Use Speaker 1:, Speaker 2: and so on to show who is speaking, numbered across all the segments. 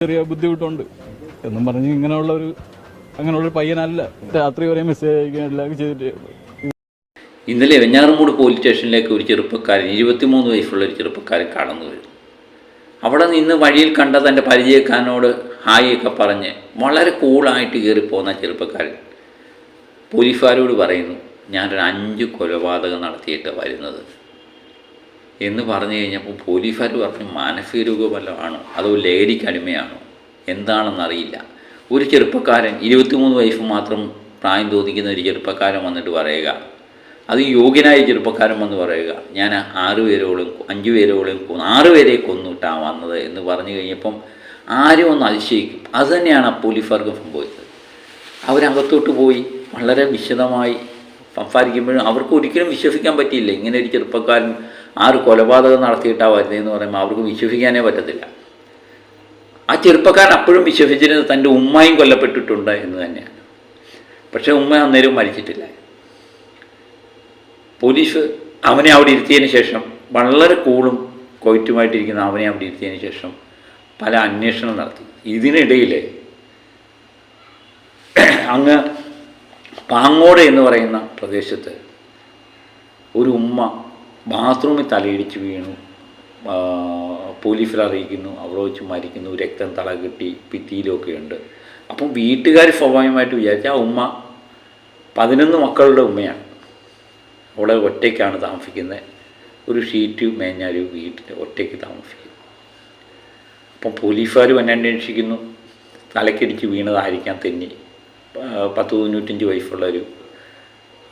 Speaker 1: ചെറിയ ബുദ്ധിമുട്ടുണ്ട്. എന്നും പറഞ്ഞ് ഇങ്ങനെയുള്ള ഒരു അങ്ങനെയുള്ള ഒരു പയ്യനല്ല. രാത്രി വരെ മെസ്സേജ് അയക്കാൻ എല്ലാം ചെയ്തിട്ട്
Speaker 2: ഇന്നലെ വെഞ്ഞാറമൂട് പോലീസ് സ്റ്റേഷനിലേക്ക് ഒരു ചെറുപ്പക്കാരൻ ഇരുപത്തിമൂന്ന് വയസ്സുള്ള ഒരു ചെറുപ്പക്കാരൻ കടന്നു വരും അവിടെ നിന്ന് വഴിയിൽ കണ്ട തന്റെ പരിചയക്കാരനോട് ഹായ് ഒക്കെ പറഞ്ഞ് വളരെ കൂളായിട്ട് കയറി പോകുന്ന ചെറുപ്പക്കാരൻ പോലീസുകാരോട് പറയുന്നു ഞാനൊരു അഞ്ച് കൊലപാതകം നടത്തിയിട്ട് വരുന്നത് എന്ന് പറഞ്ഞു കഴിഞ്ഞപ്പോൾ പോലീസുകാർ പറഞ്ഞു മാനസിക രോഗം വല്ലതാണോ അതോ ലഹരിക്ക് അടിമയാണോ? എന്താണെന്നറിയില്ല ഒരു ചെറുപ്പക്കാരൻ ഇരുപത്തിമൂന്ന് വയസ്സ് മാത്രം പ്രായം തോന്നിക്കുന്ന ഒരു ചെറുപ്പക്കാരൻ വന്നിട്ട് പറയുക. അത് യോഗ്യനായ ചെറുപ്പക്കാരൻ വന്ന് പറയുക ഞാൻ ആറ് പേരോളം അഞ്ച് പേരോളം ആറ് പേരെ കൊന്നിട്ടാണ് വന്നത് എന്ന് പറഞ്ഞു കഴിഞ്ഞപ്പം ആരും ഒന്ന് അതിശയിക്കും. അത് തന്നെയാണ് ആ പോലീസുകാർക്ക് സംഭവിച്ചത്. അവരകത്തോട്ട് പോയി വളരെ വിശദമായി സംസാരിക്കുമ്പോഴും അവർക്ക് ഒരിക്കലും വിശ്വസിക്കാൻ പറ്റിയില്ല. ഇങ്ങനെ ഒരു ചെറുപ്പക്കാരൻ ആറ് കൊലപാതകം നടത്തിയിട്ടാണ് വരുന്നതെന്ന് പറയുമ്പോൾ അവർക്ക് വിശ്വസിക്കാനേ പറ്റത്തില്ല. ആ ചെറുപ്പക്കാരൻ അപ്പോഴും വിശ്വസിച്ചിരുന്നത് തന്റെ ഉമ്മയും കൊല്ലപ്പെട്ടിട്ടുണ്ട് എന്ന് തന്നെയാണ്. പക്ഷേ ഉമ്മ അന്നേരം മരിച്ചിട്ടില്ല. പോലീസ് അവനെ അവിടെ ഇരുത്തിയതിന് ശേഷം വളരെ കൂളും കോയിറ്റുമായിട്ടിരിക്കുന്ന അവനെ അവിടെ ഇരുത്തിയതിന് ശേഷം പല അന്വേഷണം നടത്തി. ഇതിനിടയിൽ അങ്ങ് പാങ്ങോട് എന്ന് പറയുന്ന പ്രദേശത്ത് ഒരു ഉമ്മ ബാത്റൂമിൽ തലയിടിച്ച് വീണു. പോലീസിൽ അറിയിക്കുന്നു. അവിടെ വെച്ച് മരിക്കുന്നു. രക്തം തള കിട്ടി ഭിത്തിയിലൊക്കെ ഉണ്ട്. അപ്പം വീട്ടുകാർ സ്വാഭാവികമായിട്ട് വിചാരിച്ച ആ ഉമ്മ പതിനൊന്ന് മക്കളുടെ ഉമ്മയാണ്. അവിടെ ഒറ്റയ്ക്കാണ് താമസിക്കുന്നത്. ഒരു ഷീറ്റ് മേഞ്ഞാൽ വീട്ടിൽ ഒറ്റയ്ക്ക് താമസിക്കുന്നു. അപ്പം പോലീസുകാർ വന്നെ അന്വേഷിക്കുന്നു. തലക്കിടിച്ച് വീണതായിരിക്കാം തെന്നി. പത്ത് തൊണ്ണൂറ്റഞ്ച് വയസ്സുള്ള ഒരു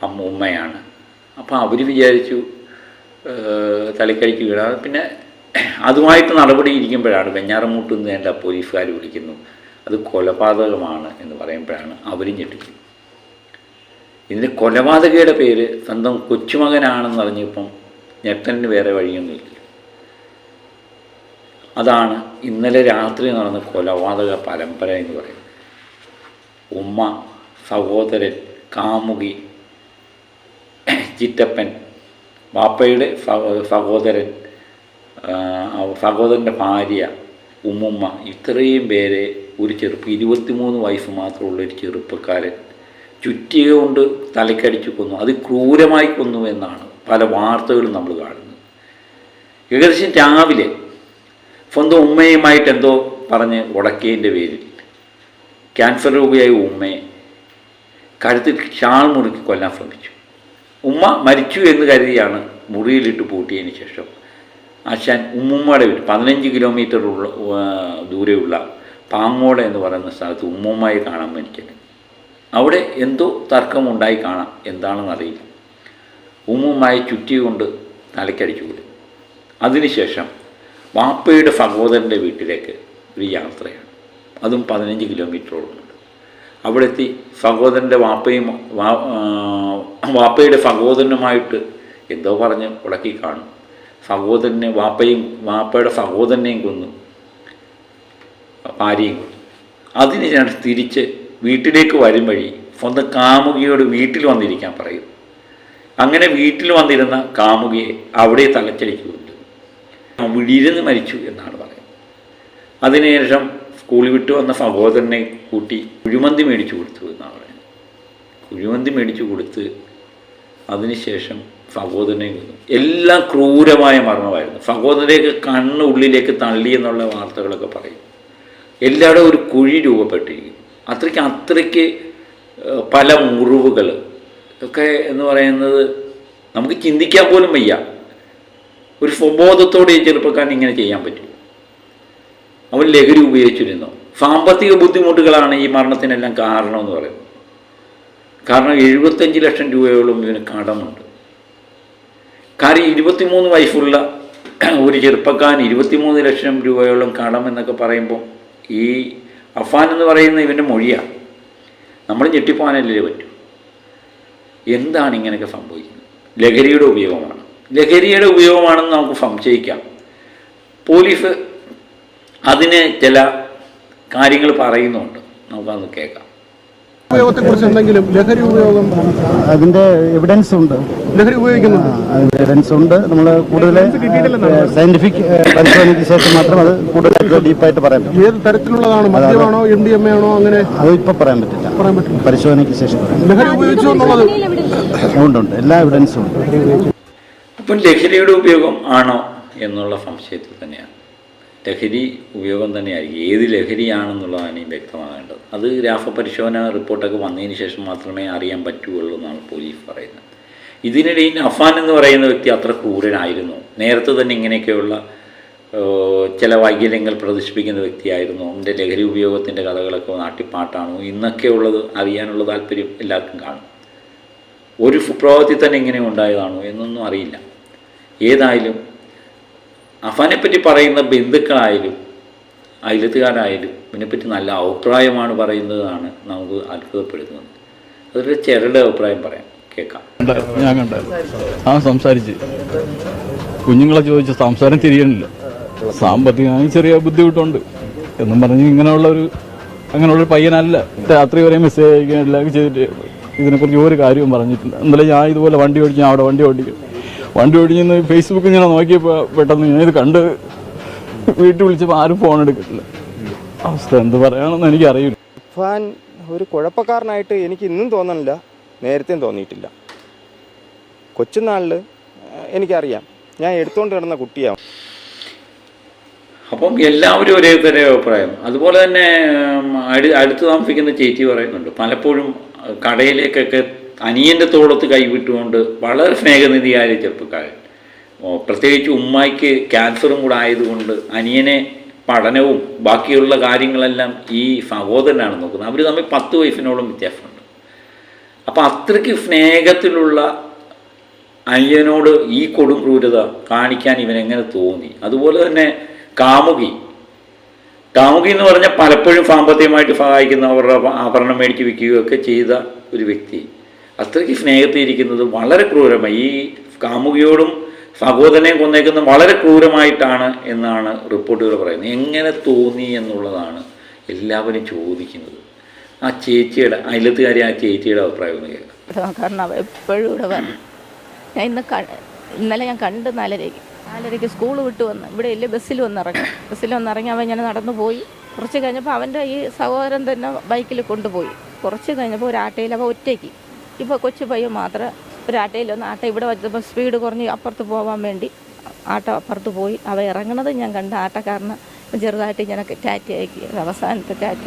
Speaker 2: അമ്മ ഉമ്മയാണ്. അപ്പോൾ അവർ വിചാരിച്ചു തലക്കടിക്ക് വീടാതെ പിന്നെ അതുമായിട്ട് നടപടി ഇരിക്കുമ്പോഴാണ് വെഞ്ഞാറമൂട്ടിൽ നിന്ന് എന്റെ പോലീസുകാർ വിളിക്കുന്നു. അത് കൊലപാതകമാണ് എന്ന് പറയുമ്പോഴാണ് അവരും ഞെട്ടിക്കുന്നത്. ഇതിന്റെ കൊലപാതകയുടെ പേര് സ്വന്തം കൊച്ചുമകനാണെന്ന് അറിഞ്ഞപ്പം ഞെട്ടന് വേറെ വഴിയൊന്നുമില്ല അതാണ് ഇന്നലെ രാത്രി നടന്ന കൊലപാതക പരമ്പര എന്ന് പറയുന്നത്. ഉമ്മ സഹോദരൻ കാമുകി ചിറ്റപ്പൻ വാപ്പയുടെ സഹോദരൻ സഹോദരന്റെ ഭാര്യ ഉമ്മുമ്മ ഇത്രയും പേരെ ഒരു ചെറുപ്പം ഇരുപത്തിമൂന്ന് വയസ്സ് മാത്രമുള്ള ഒരു ചെറുപ്പക്കാരൻ ചുറ്റിക കൊണ്ട് തലയ്ക്കടിച്ചു കൊന്നു. അത് ക്രൂരമായി കൊന്നു എന്നാണ് പല വാർത്തകളും നമ്മൾ കാണുന്നത്. ഏകദേശം രാവിലെ സ്വന്തം ഉമ്മയുമായിട്ട് എന്തോ പറഞ്ഞ് ഉടക്കേന്റെ പേരിൽ ക്യാൻസർ രോഗിയായ ഉമ്മയെ കഴുത്തിൽ ഷാൾ മുറുക്കി കൊല്ലാൻ ശ്രമിച്ചു. ഉമ്മ മരിച്ചു എന്ന് കരുതിയാണ് മുറിയിലിട്ട് പൂട്ടിയതിന് ശേഷം. ആശാൻ ഉമ്മുമ്മയുടെ വീട്ടിൽ പതിനഞ്ച് കിലോമീറ്റർ ഉള്ള ദൂരെയുള്ള പാങ്ങോട് എന്ന് പറയുന്ന സ്ഥലത്ത് ഉമ്മുമ്മയെ കാണാൻ വേണ്ടിയിട്ട് അവിടെ എന്തോ തർക്കമുണ്ടായി കാണാം. എന്താണെന്ന് അറിയില്ല. ഉമ്മുമ്മയെ ചുറ്റിക്കൊണ്ട് തലക്കടിച്ചു വിടും അതിനുശേഷം വാപ്പയുടെ സഹോദരന്റെ വീട്ടിലേക്ക് ഒരു യാത്രയാണ്. അതും പതിനഞ്ച് കിലോമീറ്ററോളമുണ്ട് അവിടെ എത്തി സഹോദരന്റെ വാപ്പയും വാപ്പയുടെ സഹോദരനുമായിട്ട് എന്തോ പറഞ്ഞ് ഉടക്കി കാണും. സഹോദരനെ വാപ്പയും വാപ്പയുടെ സഹോദരനെയും കൊന്നു. ഭാര്യയും കൊന്നു. അതിന് ഞാൻ തിരിച്ച് വീട്ടിലേക്ക് വരും വഴി സ്വന്തം കാമുകിയോട് വീട്ടിൽ വന്നിരിക്കാൻ പറയും. അങ്ങനെ വീട്ടിൽ വന്നിരുന്ന കാമുകിയെ അവിടെ തലച്ചടിക്ക് കൊല്ലുന്നു വിടിയിരുന്ന് മരിച്ചു എന്നാണ് പറയുന്നത്. അതിനുശേഷം സ്കൂളിൽ വിട്ട് വന്ന സഹോദരനെ കൂട്ടി കുഴിമന്തി മേടിച്ചു കൊടുത്തു എന്നാണ് പറയുന്നത്. കുഴിമന്തി മേടിച്ചു കൊടുത്ത് അതിനുശേഷം സഹോദരനെ എല്ലാം ക്രൂരമായ മർമ്മമായിരുന്നു. സഹോദരനെയൊക്കെ കണ്ണ് ഉള്ളിലേക്ക് തള്ളി എന്നുള്ള വാർത്തകളൊക്കെ പറയും. എല്ലാവരും ഒരു കുഴി രൂപപ്പെട്ടിരിക്കുന്നു. അത്രയ്ക്ക് അത്രയ്ക്ക് പല മുറിവുകൾ ഒക്കെ എന്ന് പറയുന്നത് നമുക്ക് ചിന്തിക്കാൻ പോലും വയ്യ. ഒരു സ്വബോധത്തോടെ ചെറുപ്പക്കാരൻ ഇങ്ങനെ ചെയ്യാൻ പറ്റും. അവൻ ലഹരി ഉപയോഗിച്ചിരുന്നു. സാമ്പത്തിക ബുദ്ധിമുട്ടുകളാണ് ഈ മരണത്തിനെല്ലാം കാരണമെന്ന് പറയുന്നത്. കാരണം എഴുപത്തഞ്ച് ലക്ഷം രൂപയോളം ഇവന് കടമുണ്ട്. കാര്യം ഇരുപത്തിമൂന്ന് വയസ്സുള്ള ഒരു ചെറുപ്പക്കാരൻ ഇരുപത്തിമൂന്ന് ലക്ഷം രൂപയോളം കടമെന്നൊക്കെ പറയുമ്പോൾ ഈ അഫാൻ എന്ന് പറയുന്ന ഇവന്റെ മൊഴിയാണ് നമ്മൾ ഞെട്ടിപ്പോകാനല്ലേ പറ്റൂ. എന്താണ് ഇങ്ങനെയൊക്കെ സംഭവിക്കുന്നത്? ലഹരിയുടെ ഉപയോഗമാണ്. ലഹരിയുടെ ഉപയോഗമാണെന്ന് നമുക്ക് സംശയിക്കാം. പോലീസ് അതിന് ചില കാര്യങ്ങൾ പറയുന്നുണ്ട്. നമുക്കത് കേൾക്കാം.
Speaker 3: ഉപയോഗത്തെ കുറിച്ച് എന്തെങ്കിലും ലഹരി ഉപയോഗം
Speaker 4: അതിന്റെ എവിഡൻസ് ഉണ്ട്.
Speaker 3: ലഹരി ഉപയോഗിക്കുന്നുണ്ട്.
Speaker 4: അതിന്റെ എവിഡൻസ് ഉണ്ട്. നമ്മൾ കൂടുതൽ സയന്റിഫിക് പരിശോധനയ്ക്ക് ശേഷം മാത്രം അത് കൂടുതൽ ഡീപ്പായിട്ട് പറയാൻ പറ്റും.
Speaker 3: ഏത് തരത്തിലുള്ളതാണ്? മദ്യമാണോ എം ഡി എം എ ആണോ അങ്ങനെ
Speaker 4: അത് ഇപ്പൊ പറയാൻ പറ്റില്ല.
Speaker 3: പറയാൻ പറ്റില്ല.
Speaker 4: പരിശോധനയ്ക്ക് ശേഷം
Speaker 3: ലഹരി ഉപയോഗിച്ചു എന്നുള്ളത്?
Speaker 4: ഉണ്ട് ഉണ്ട്. എല്ലാ എവിഡൻസും ഉണ്ട്.
Speaker 2: അപ്പം ലഹരിയുടെ ഉപയോഗം ആണോ എന്നുള്ള സംശയത്തിൽ തന്നെയാണ്. ലഹരി ഉപയോഗം തന്നെയായിരിക്കും. ഏത് ലഹരിയാണെന്നുള്ളതാണ് വ്യക്തമാകേണ്ടത്. അത് രാസപരിശോധന റിപ്പോർട്ടൊക്കെ വന്നതിന് ശേഷം മാത്രമേ അറിയാൻ പറ്റുകയുള്ളൂ എന്നാണ് പോലീസ് പറയുന്നത്. ഇതിനിടയിൽ അഫാൻ എന്ന് പറയുന്ന വ്യക്തി അത്ര ക്രൂരനായിരുന്നു. നേരത്തെ തന്നെ ഇങ്ങനെയൊക്കെയുള്ള ചില വൈകല്യങ്ങൾ പ്രദർശിപ്പിക്കുന്ന വ്യക്തിയായിരുന്നു. അവന്റെ ലഹരി ഉപയോഗത്തിന്റെ കഥകളൊക്കെ നാട്ടിപ്പാട്ടാണോ. ഇന്നൊക്കെ ഉള്ളത് അറിയാനുള്ള താല്പര്യം എല്ലാവർക്കും കാണും. ഒരു സുപ്രഭാതത്തിൽ തന്നെ ഇങ്ങനെ ഉണ്ടായതാണോ എന്നൊന്നും അറിയില്ല. ഏതായാലും അഫാനെപ്പറ്റി പറയുന്ന ബന്ധുക്കളായാലും അയലത്തുകാരായാലും ഇതിനെപ്പറ്റി നല്ല അഭിപ്രായമാണ് പറയുന്നതാണ് നമുക്ക് അത്ഭുതപ്പെടുത്തുന്നത്. അതൊരു ചെറുടെ അഭിപ്രായം പറയാം. കേൾക്കാം.
Speaker 1: ഞാൻ കണ്ടായിരുന്നു ആ സംസാരിച്ച്. കുഞ്ഞുങ്ങളെ ചോദിച്ച സംസാരം തിരിയണില്ല. സാമ്പത്തികമായി ചെറിയ ബുദ്ധിമുട്ടുണ്ട്. എന്നും പറഞ്ഞ് ഇങ്ങനെയുള്ള ഒരു അങ്ങനെയുള്ള ഒരു പയ്യനല്ല. രാത്രി വരെ മെസ്സേജ് അയക്കാനില്ല ചെയ്തിട്ട് ഇതിനെക്കുറിച്ച് ഒരു കാര്യവും പറഞ്ഞിട്ടില്ല. എന്നാലും ഞാൻ ഇതുപോലെ വണ്ടി ഞാൻ അവിടെ വണ്ടി ഓടിക്കും. വണ്ടി ഓടിഞ്ഞ് ഫേസ്ബുക്ക് ഇങ്ങനെ നോക്കിയപ്പോൾ പെട്ടെന്ന് ഞാൻ ഇത് കണ്ട് വീട്ടിൽ വിളിച്ചപ്പോൾ ആരും ഫോൺ എടുക്കില്ല അവസ്ഥ എന്ത് പറയണമെന്ന് എനിക്കറിയില്ല.
Speaker 5: ഇർഫാൻ ഒരു കുഴപ്പക്കാരനായിട്ട് എനിക്ക് ഇന്നും തോന്നണില്ല. നേരത്തെയും തോന്നിയിട്ടില്ല. കൊച്ചുനാളിൽ എനിക്കറിയാം. ഞാൻ എടുത്തുകൊണ്ട് കിടന്ന കുട്ടിയാണ്
Speaker 2: അപ്പം എല്ലാവരും ഒരേ തന്നെ അഭിപ്രായം. അതുപോലെ തന്നെ അടുത്ത് താമസിക്കുന്ന ചേച്ചി പറയുന്നുണ്ട് പലപ്പോഴും കടയിലേക്കൊക്കെ അനിയന്റെ തോളത്ത് കൈവിട്ടുകൊണ്ട് വളരെ സ്നേഹനിധിയായ ചെറുപ്പക്കാരൻ. പ്രത്യേകിച്ച് ഉമ്മായിക്ക് ക്യാൻസറും കൂടെ ആയതുകൊണ്ട് അനിയനെ പഠനവും ബാക്കിയുള്ള കാര്യങ്ങളെല്ലാം ഈ സഹോദരനാണ് നോക്കുന്നത്. അവർ തമ്മിൽ പത്ത് വയസ്സിനോളം വ്യത്യാസമുണ്ട്. അപ്പോൾ അത്രയ്ക്ക് സ്നേഹത്തിലുള്ള അനിയനോട് ഈ കൊടും ക്രൂരത കാണിക്കാൻ ഇവനെങ്ങനെ തോന്നി? അതുപോലെ തന്നെ കാമുകി. കാമുകി എന്ന് പറഞ്ഞാൽ പലപ്പോഴും സാമ്പത്തികമായിട്ട് സഹായിക്കുന്ന അവരുടെ ആഭരണം മേടിച്ച് വിൽക്കുകയൊക്കെ ചെയ്ത ഒരു വ്യക്തി. അത്രയ്ക്ക് സ്നേഹത്തിയിരിക്കുന്നത് വളരെ ക്രൂരമായി. ഈ കാമുകിയോടും സഹോദരനെ കൊന്നേക്കുന്നത് വളരെ ക്രൂരമായിട്ടാണ് എന്നാണ് റിപ്പോർട്ടുകൾ പറയുന്നത്. എങ്ങനെ തോന്നി എന്നുള്ളതാണ് എല്ലാവരും ചോദിക്കുന്നത്. ആ ചേച്ചിയുടെ അയലത്തുകാരി ആ ചേച്ചിയുടെ അഭിപ്രായം ഒന്ന് കേൾക്കാം.
Speaker 6: കാരണം അവ എപ്പോഴും ഇവിടെ വന്നു ഞാൻ ഇന്ന് ഇന്നലെ ഞാൻ കണ്ട് നാലരയ്ക്ക് നാലരയ്ക്ക് സ്കൂൾ വിട്ട് വന്ന് ഇവിടെ ഇല്ല ബസ്സിൽ വന്നിറങ്ങി ബസ്സിൽ വന്നിറങ്ങി അവൻ ഞാൻ നടന്നു പോയി. കുറച്ച് കഴിഞ്ഞപ്പോൾ അവന്റെ ഈ സഹോദരൻ തന്നെ ബൈക്കിൽ കൊണ്ടുപോയി. കുറച്ച് കഴിഞ്ഞപ്പോൾ ഒരു ആട്ടയിൽ അവ ഒറ്റയ്ക്ക്. ഇപ്പോൾ കൊച്ചു പയ്യൻ മാത്രം ഒരു ആട്ടയിൽ വന്ന് ആട്ട ഇവിടെ വച്ചപ്പോൾ സ്പീഡ് കുറഞ്ഞ് അപ്പുറത്ത് പോകാൻ വേണ്ടി ആട്ട അപ്പുറത്ത് പോയി. അവ ഇറങ്ങണത് ഞാൻ കണ്ട ആട്ടക്കാരന് ചെറുതായിട്ട് ഞാനൊക്കെ ടാറ്റ ആക്കി അവസാനത്തെ ടാറ്റ.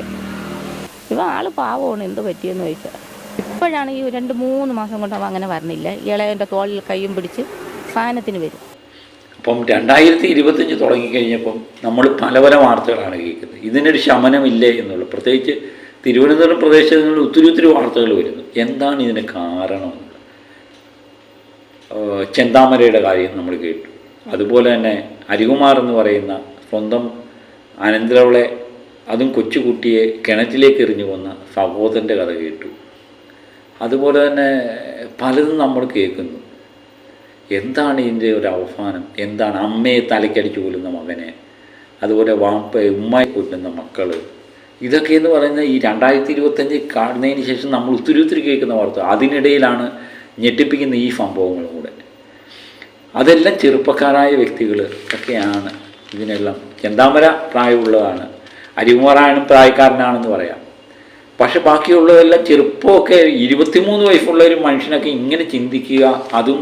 Speaker 6: ഇവ ആൾ പാവമാണ് എന്ത് പറ്റിയെന്ന് ചോദിച്ചാൽ ഇപ്പോഴാണ് ഈ രണ്ട് മൂന്ന് മാസം കൊണ്ട് അവ അങ്ങനെ വരുന്നില്ല ഇളയന്റെ തോളിൽ കൈയും പിടിച്ച് സാധനത്തിന് വരും.
Speaker 2: അപ്പം രണ്ടായിരത്തി ഇരുപത്തഞ്ച് തുടങ്ങിക്കഴിഞ്ഞപ്പം നമ്മൾ പല പല വാർത്തകളാണ് കേൾക്കുന്നത്. ഇതിനൊരു ശമനമില്ലേ എന്നുള്ളു. പ്രത്യേകിച്ച് തിരുവനന്തപുരം പ്രദേശങ്ങളിൽ ഒത്തിരി ഒത്തിരി വാർത്തകൾ വരുന്നു. എന്താണ് ഇതിന് കാരണം? ചെന്താമരയുടെ കാര്യം നമ്മൾ കേട്ടു. അതുപോലെ തന്നെ അരികുമാർ എന്ന് പറയുന്ന സ്വന്തം അനന്തരവളെ അതും കൊച്ചുകുട്ടിയെ കിണറ്റിലേക്ക് എറിഞ്ഞു കൊന്ന സഹോദരന്റെ കഥ കേട്ടു. അതുപോലെ തന്നെ പലതും നമ്മൾ കേൾക്കുന്നു. എന്താണ് ഇതിന്റെ ഒരു അവസാനം? എന്താണ് അമ്മയെ തലയ്ക്കടിച്ചു കൊല്ലുന്ന മകനെ? അതുപോലെ വാപ്പയെ ഉമ്മയെ കൊല്ലുന്ന മക്കൾ ഇതൊക്കെ എന്ന് പറയുന്നത് ഈ രണ്ടായിരത്തി ഇരുപത്തഞ്ച് കാണുന്നതിന് ശേഷം നമ്മൾ ഒത്തിരി ഒത്തിരി കേൾക്കുന്ന വാർത്ത. അതിനിടയിലാണ് ഞെട്ടിപ്പിക്കുന്ന ഈ സംഭവങ്ങളും കൂടെ. അതെല്ലാം ചെറുപ്പക്കാരായ വ്യക്തികൾ ഒക്കെയാണ് ഇതിനെല്ലാം. ചെന്താമര പ്രായമുള്ളതാണ്. അരികുമാറാനും പ്രായക്കാരനാണെന്ന് പറയാം. പക്ഷെ ബാക്കിയുള്ളതെല്ലാം ചെറുപ്പമൊക്കെ ഇരുപത്തിമൂന്ന് വയസ്സുള്ള ഒരു മനുഷ്യനൊക്കെ ഇങ്ങനെ ചിന്തിക്കുക അതും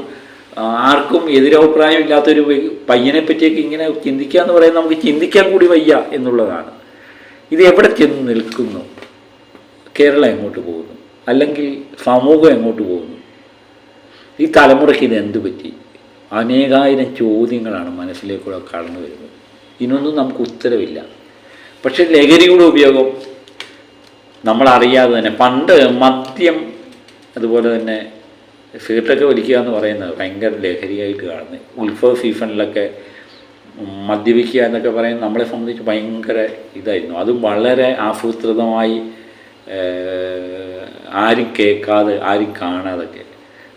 Speaker 2: ആർക്കും എതിരഭിപ്രായം ഇല്ലാത്തൊരു പയ്യനെ പറ്റിയൊക്കെ ഇങ്ങനെ ചിന്തിക്കുക എന്ന് പറയുന്നത് നമുക്ക് ചിന്തിക്കാൻ കൂടി വയ്യ എന്നുള്ളതാണ്. ഇത് എവിടെ ചെന്ന് നിൽക്കുന്നു? കേരളം എങ്ങോട്ട് പോകുന്നു? അല്ലെങ്കിൽ സമൂഹം എങ്ങോട്ട് പോകുന്നു? ഈ തലമുറയ്ക്ക് ഇത് എന്ത് പറ്റി? അനേകായിരം ചോദ്യങ്ങളാണ് മനസ്സിലേക്കൂടെ കടന്നു വരുന്നത്. ഇതിനൊന്നും നമുക്ക് ഉത്തരവില്ല. പക്ഷെ ലഹരിയുടെ ഉപയോഗം നമ്മളറിയാതെ തന്നെ പണ്ട് മദ്യം അതുപോലെ തന്നെ സിഗരറ്റൊക്കെ വലിക്കുക എന്ന് പറയുന്നത് ഭയങ്കര ലഹരിയായിട്ട് കാണുന്നത്. ഉത്സവ സീസണിലൊക്കെ മദ്യപിക്കുക എന്നൊക്കെ പറയുന്നത് നമ്മളെ സംബന്ധിച്ച് ഭയങ്കര ഇതായിരുന്നു. അതും വളരെ ആസൂത്രിതമായി ആരും കേൾക്കാതെ ആരും കാണാതൊക്കെ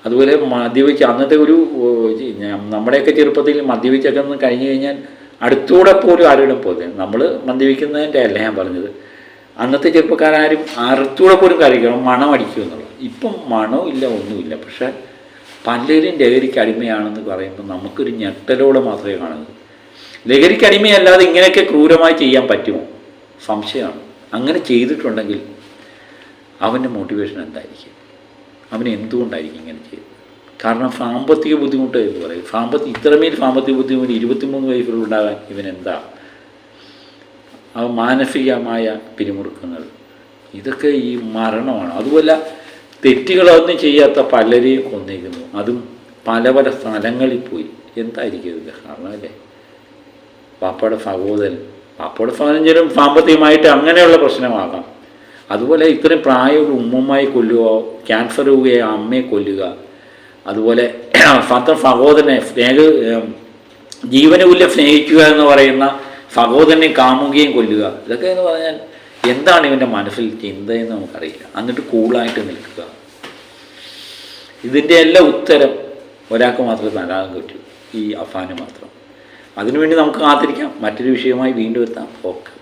Speaker 2: അതുപോലെ മദ്യപിച്ച് അന്നത്തെ ഒരു നമ്മുടെയൊക്കെ ചെറുപ്പത്തിൽ മദ്യപിച്ചൊക്കെ ഒന്ന് കഴിഞ്ഞ് കഴിഞ്ഞാൽ അടുത്തൂടെ പോലും ആരോടും പോകുന്നത് നമ്മൾ മദ്യപിക്കുന്നതിന്റെ അല്ല ഞാൻ പറഞ്ഞത്. അന്നത്തെ ചെറുപ്പക്കാരും അടുത്തൂടെ പോലും കറിക്കണം മണം അടിക്കും എന്നുള്ളത്. ഇപ്പം മണവും ഇല്ല ഒന്നുമില്ല. പക്ഷേ പലരും ലഹരിക്ക് അടിമയാണെന്ന് പറയുമ്പോൾ നമുക്കൊരു ഞെട്ടലോടെ മാത്രമേ കാണുന്നത് ലഹരിക്ക് അടിമയല്ലാതെ ഇങ്ങനെയൊക്കെ ക്രൂരമായി ചെയ്യാൻ പറ്റുമോ? സംശയമാണ്. അങ്ങനെ ചെയ്തിട്ടുണ്ടെങ്കിൽ അവന്റെ മോട്ടിവേഷൻ എന്തായിരിക്കും? അവന് എന്തുകൊണ്ടായിരിക്കും ഇങ്ങനെ ചെയ്തത് കാരണം സാമ്പത്തിക ബുദ്ധിമുട്ട് എന്ന് പറയും സാമ്പത്തിക ഇത്രമേൽ സാമ്പത്തിക ബുദ്ധിമുട്ട് ഇരുപത്തിമൂന്ന് വയസ്സിലുണ്ടാകാൻ ഇവൻ എന്താ? ആ മാനസികമായ പിരിമുറുക്കങ്ങൾ. ഇതൊക്കെ ഈ മരണമാണ്. അതുപോലെ തെറ്റുകളൊന്നും ചെയ്യാത്ത പലരെയും കൊന്നേക്കുന്നു. അതും പല പല സ്ഥലങ്ങളിൽ പോയി. എന്തായിരിക്കും ഇതിന്റെ കാരണം അല്ലേ? പാപ്പയുടെ സഹോദരൻ പാപ്പയുടെ സഹോദരനും സാമ്പത്തികമായിട്ട് അങ്ങനെയുള്ള പ്രശ്നമാകാം. അതുപോലെ ഇത്രയും പ്രായമുള്ള ഉമ്മമായി കൊല്ലുക ക്യാൻസർ രോഗിയായ അമ്മയെ കൊല്ലുക അതുപോലെ സ്വന്തം സഹോദരനെ സ്നേഹ ജീവന ജീവനുല്യം സ്നേഹിക്കുക എന്ന് പറയുന്ന സഹോദരനെ കാമുകയും കൊല്ലുക ഇതൊക്കെ എന്ന് പറഞ്ഞാൽ എന്താണ് ഇവന്റെ മനസ്സിൽ ചിന്തയെന്ന് നമുക്കറിയില്ല. എന്നിട്ട് കൂളായിട്ട് നിൽക്കുക. ഇതിന്റെ എല്ലാ ഉത്തരം ഒരാൾക്ക് മാത്രമേ നൽകാൻ പറ്റൂ ഈ അഫാന് മാത്രം. അതിനുവേണ്ടി നമുക്ക് കാത്തിരിക്കാം. മറ്റൊരു വിഷയമായി വീണ്ടും എത്താം. ഓക്കെ